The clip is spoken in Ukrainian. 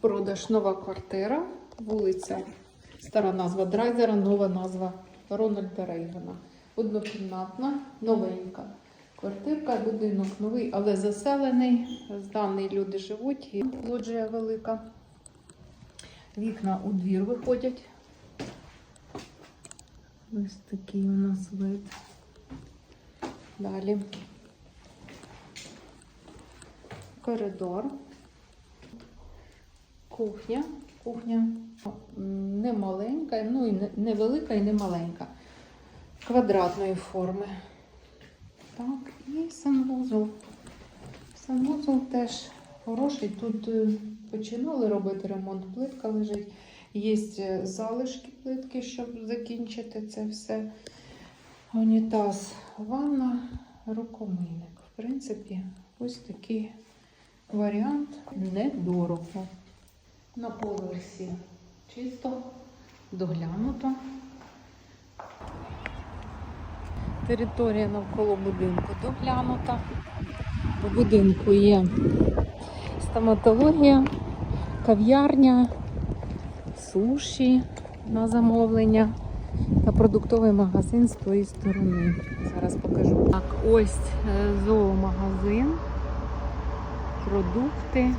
Продаж нова квартира, вулиця, стара назва Драйзера, нова назва Рональда Рейгана. Однокімнатна, новенька. Квартирка, будинок новий, але заселений. Зданий люди живуть, і лоджія велика. Вікна у двір виходять. Ось такий у нас вид. Далі. Коридор. Кухня. Кухня не маленька, ну і не, не велика, і не маленька. Квадратної форми. Так, і санвузол. Санвузол теж хороший. Тут е, починали робити ремонт, плитка лежить. Є е, залишки плитки, щоб закінчити це все. Унітаз, ванна, рукомийник. В принципі, ось такий варіант недорого. На поверсі чисто, доглянуто. Територія навколо будинку доглянута. У будинку є стоматологія, кав'ярня, суші на замовлення та продуктовий магазин з тої сторони. Зараз покажу. Так, ось е, зоомагазин, продукти,